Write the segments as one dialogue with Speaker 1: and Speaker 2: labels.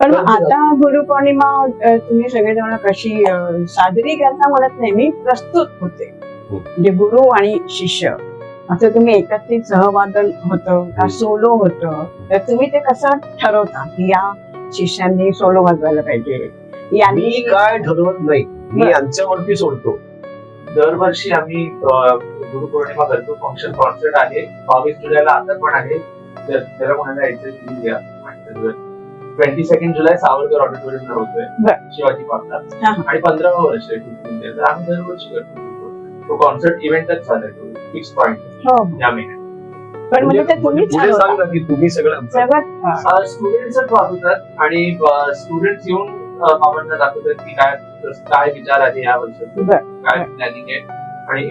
Speaker 1: पण आता गुरुपौर्णिमा तुम्ही सगळेजण कशी साजरी करता म्हणत नाही मी प्रस्तुत होते. म्हणजे गुरु आणि शिष्य. असं तुम्ही एकत्रित सहवादन होतं का सोलो होतं? तर तुम्ही ते कसं ठरवता की या शिष्यांनी सोलो वाजवायला पाहिजे? यांनी
Speaker 2: काय ठरवत नाही. मी. यांच्यावरती सोडतो.
Speaker 3: दरवर्षी आम्ही गुरुपौर्णिमा करतो. फंक्शन कॉन्सर्ट आहे. बावीस जुलैला आता पण आहे. जर त्याला कोणाला प्लीज या. ट्वेंटी सेकंड जुलै सावरकर ऑडिटोरियमला होतोय. शिवाजी पार्कला. आणि पंधरावं वर्ष आहे तर आम्ही दरवर्षी करतो तो कॉन्सर्ट इव्हेंटच झालाय तो. फिक्स पॉईंट
Speaker 1: हो.
Speaker 3: या महिन्यात.
Speaker 1: पण म्हणजे ते तुम्ही
Speaker 2: सांग ना की तुम्ही सगळं
Speaker 1: हा.
Speaker 3: स्टुडंट्सच वाजवतात आणि स्टुडंट येऊन बाबांना दाखवतात की काय काय विचार आहे या वर्षाचं
Speaker 1: बरं.
Speaker 3: काय प्लॅनिंग आहे. आणि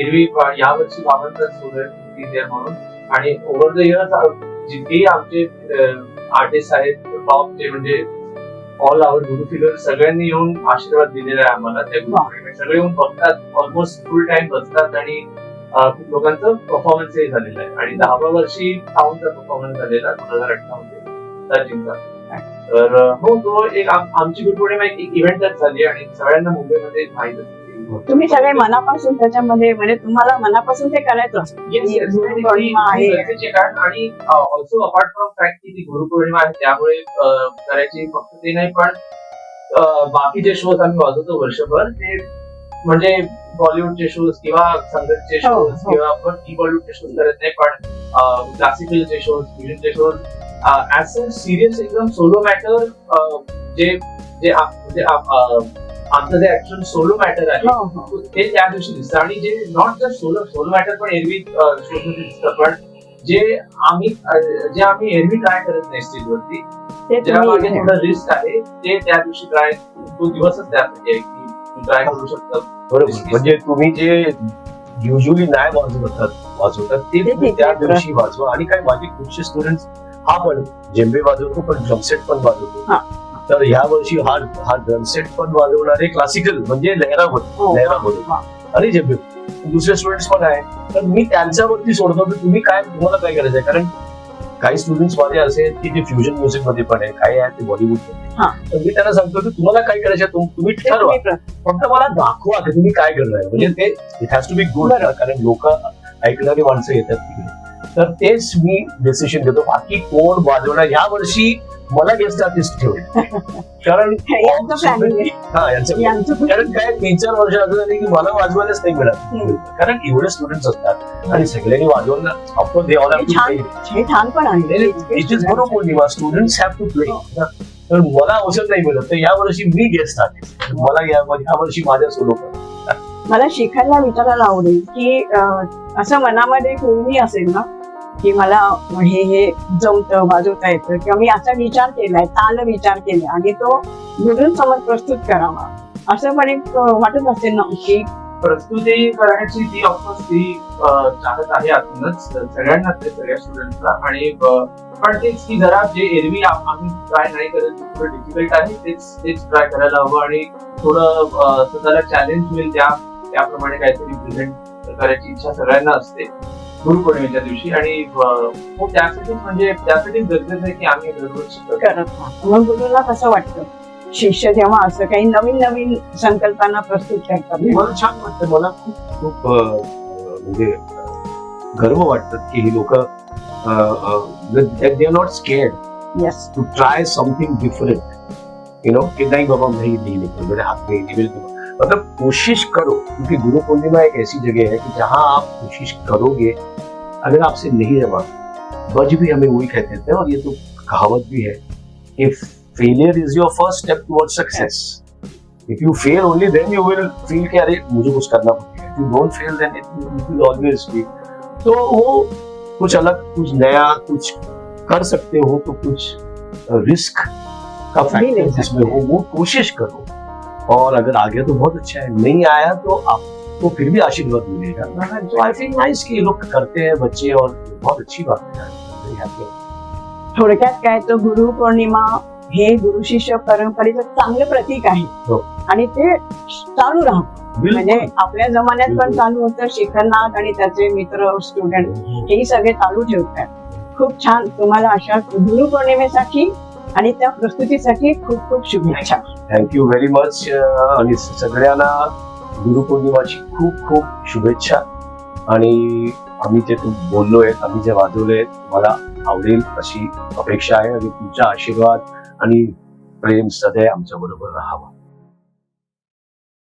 Speaker 3: एरवी या वर्षी बाबांचा स्टुडंट म्हणून. आणि ओव्हर द इयर्स जितकेही आमचे आर्टिस्ट आहेत टॉपचे म्हणजे ऑल आवर गुरु फिगर सगळ्यांनी येऊन आशीर्वाद दिलेला आहे आम्हाला. त्या गुरुपौर्णिमेत. सगळे येऊन बघतात ऑलमोस्ट फुल टाइम बसतात आणि खूप लोकांचं परफॉर्मन्सही झालेलं आहे. आणि दहाव्या वर्षी टाऊनचा परफॉर्मन्स झालेला दोन हजार अठरा मध्ये. तर हो तो एक आम- आमची गुरुपौर्णिमा एक इव्हेंटच झाली आणि सगळ्यांना मुंबईमध्ये माहीत
Speaker 1: तुम्ही सगळे मनापासून त्याच्यामध्ये म्हणजे तुम्हाला मनापासून ते करायचं.
Speaker 3: आणि ऑल्सो अपार्ट फ्रॉम फॅक्ट की ती गुरुपौर्णिमा आहे त्यामुळे करायची फक्त ते नाही पण बाकीचे शोज आम्ही वाजवतो वर्षभर ते म्हणजे बॉलिवूडचे शोज किंवा संगीतचे
Speaker 1: हो,
Speaker 3: शोज
Speaker 1: हो.
Speaker 3: किंवा आपण की बॉलिवूडचे शोज करत नाही पण क्लासिकलचे शोज फ्युजनचे शोज ऍज अ सिरियस एकदम सोलो मॅटर जे जे म्हणजे आमचं जे ऍक्च्युअल सोलो मॅटर आहे
Speaker 1: हो हो.
Speaker 3: ते त्या दिवशी दिसतं. आणि जे not just solo solo matter पण एरवी दिसतं पण जे आम्ही जे आम्ही एरवी ट्राय करत नाही स्टेजवरती
Speaker 1: ते
Speaker 3: ज्या मागे
Speaker 1: तुम्ही
Speaker 3: थोडं रिस्क आहे ते त्या दिवशी ट्राय तो दिवसच त्यासाठी ट्राय करू शकता.
Speaker 2: बरोबर. म्हणजे तुम्ही जे युजली नाही वाजवतात वाजवतात ते त्या. दिवशी वाजवा. आणि काय माझे खूपशे स्टुडंट हा पण जेंबे वाजवतो पण ड्रमसेट पण वाजवतो.
Speaker 1: हा.
Speaker 2: तर या वर्षी हा हा ड्रमसेट पण वाजवणारे क्लासिकल म्हणजे लहरामध्ये
Speaker 1: हो. हा.
Speaker 2: आणि जेंबे दुसरे स्टुडंट्स पण आहे तर मी त्यांच्यावरती सोडतो की तुम्ही काय तुम्हाला काय करायचं आहे? कारण काही स्टुडंट्स माझे असे आहेत की जे फ्युजन म्युझिकमध्ये पण आहे काही आहेत ते बॉलिवूड
Speaker 1: हा.
Speaker 2: तर मी त्यांना सांगतो की तुम्हाला काय करायचं आहे तुम- तुम्ही ठरवा. फक्त मला दाखवा की तुम्ही काय करताय म्हणजे ते it has to be good. कारण लोक ऐकणारी माणसं येतात तिकडे. तर तेच मी डिसिशन घेतो. बाकी कोण वाजवणार? या वर्षी मला गेस्ट आर्टिस्ट ठेवले. कारण
Speaker 1: यांचं.
Speaker 2: हा कारण काय तीन चार वर्ष असं झाली की मला वाजवायलाच नाही मिळत. कारण एवढे स्टुडंट असतात आणि सगळ्यांनी वाजवलं. ऑफकोर्स दे ऑल
Speaker 1: हे छान छान पण आहे.
Speaker 2: It is Guru Purnima students have to play तर मला अवसर नाही मिळत. तर या वर्षी मी गेस्ट आर्टिस्ट मला या वर्षी माझ्या सोलो
Speaker 1: मला शिकायला विचारायला आवडेल की असं मनामध्ये पूर्वी असेल ना की मला हे हे जमत वाजवता येतं किंवा मी असा विचार केलाय ताल विचार केला आणि तो गुरूंसमोर प्रस्तुत करावा. असं पण एक वाटत असेल ना की
Speaker 3: प्रस्तुती करण्याची ती ऑफकोर्स ती अ, चाहत आहे आतूनच सगळ्यांनाच ते सगळ्या स्टुडंटला आणि पण तेच की जरा जे एरवी आम्ही ट्राय नाही करत थोडं डिफिकल्ट आहे तेच तेच ट्राय करायला हवं आणि थोडं स्वतःला चॅलेंज होईल त्या त्याप्रमाणे काहीतरी प्रेझेंट करायची इच्छा सगळ्यांना असते. गुरुपौर्णिमेच्या दिवशी आणि अ, हो त्यासाठीच म्हणजे त्यासाठीच गरजेचं आहे की आम्ही दररोज करतो.
Speaker 1: करत राहा. मग गुरुला कसं वाटतं? शिष्य जेव्हा असं काही नवीन नवीन संकल्पना प्रस्तुत करतात.
Speaker 2: मला छान वाटतं. मला खूप म्हणजे गर्व वाटतं की ही लोक they are not scared
Speaker 1: yes
Speaker 2: to try something different you know कि नहीं बाबा नहीं हाथ में नहीं मिलती मतलब कोशिश करो क्योंकि गुरु पूर्णिमा एक ऐसी जगह है कि जहाँ आप कोशिश करोगे अगर आपसे नहीं जमा बज भी हमें वही कहते थे और ये तो कहावत भी है कि failure is your first step toward success if you fail only then you will feel कि अरे मुझे कुछ करना पड़ेगा if you don't fail then it will always be तो वो कुछ अलग कुछ नया कुछ कर सकते हो तो कुछ रिस्क का फैक्टर जिसमें हो वो कोशिश करो। और अगर आ गया तो बहुत अच्छा है नहीं आया तो आपको फिर भी आशीर्वाद मिलेगा तो आई फील नाइस कि ये लोग करते हैं बच्चे और बहुत अच्छी बात है.
Speaker 1: थोडक्यात काय तर गुरु पौर्णिमा हे गुरु शिष्य परंपरेचं चांगलं प्रतीक आहे
Speaker 2: हो.
Speaker 1: आणि ते चालू राहतं म्हणजे. आपल्या जमान्यात पण. चालू होतं शिखरनाथ आणि त्याचे मित्र स्टुडंट हेही सगळे चालू ठेवतात खूप छान तुम्हाला अशा गुरु पौर्णिमेसाठी आणि त्या प्रस्तुतीसाठी खूप खूप शुभेच्छा.
Speaker 2: थँक्यू व्हेरी मच आणि सगळ्यांना गुरुपौर्णिमाची खूप खूप शुभेच्छा. आणि आम्ही जे तू बोललोय आम्ही जे वाजवलोय मला आवडेल अशी अपेक्षा आहे. आणि तुमचा आशीर्वाद आणि प्रेम सदैव आमच्या बरोबर राहावा.